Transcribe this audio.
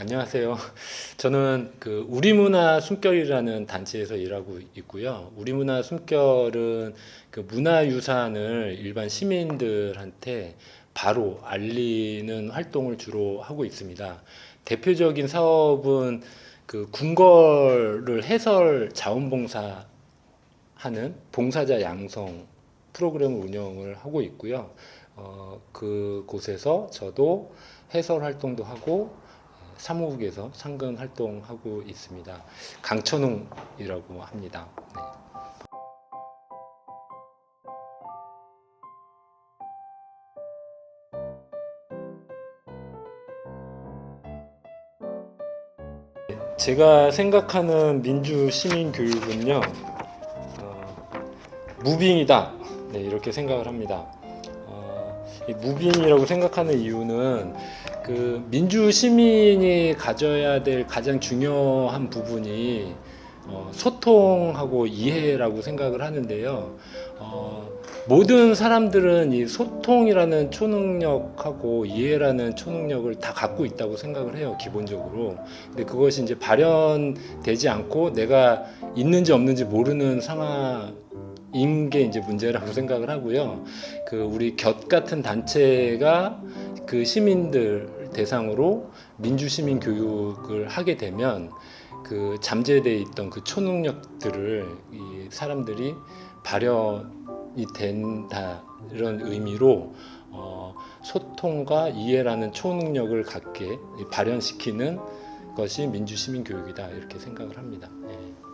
안녕하세요. 저는 그 우리 문화 숨결이라는 단체에서 일하고 있고요. 우리 문화 숨결은 그 문화 유산을 일반 시민들한테 바로 알리는 활동을 주로 하고 있습니다. 대표적인 사업은 그 궁궐을 해설 자원봉사 하는 봉사자 양성 프로그램을 운영을 하고 있고요. 어, 그곳에서 저도 해설 활동도 하고 사무국에서 상근 활동하고 있습니다. 강천웅이라고 합니다. 네. 제가 생각하는 민주 시민 교육은요, 어, 무빙이다. 네, 이렇게 생각을 합니다. 무빙이라고 생각하는 이유는 그 민주 시민이 가져야 될 가장 중요한 부분이 어, 소통하고 이해라고 생각을 하는데요. 어, 모든 사람들은 이 소통이라는 초능력하고 이해라는 초능력을 다 갖고 있다고 생각을 해요, 기본적으로. 근데 그것이 이제 발현되지 않고 내가 있는지 없는지 모르는 상황 인게 이제 문제라고 생각을 하고요. 그 우리 곁 같은 단체가 그 시민들 대상으로 민주 시민 교육을 하게 되면 그 잠재돼 있던 그 초능력들을 이 사람들이 발현이 된다 이런 의미로 어, 소통과 이해라는 초능력을 갖게 발현시키는 것이 민주 시민 교육이다 이렇게 생각을 합니다. 예.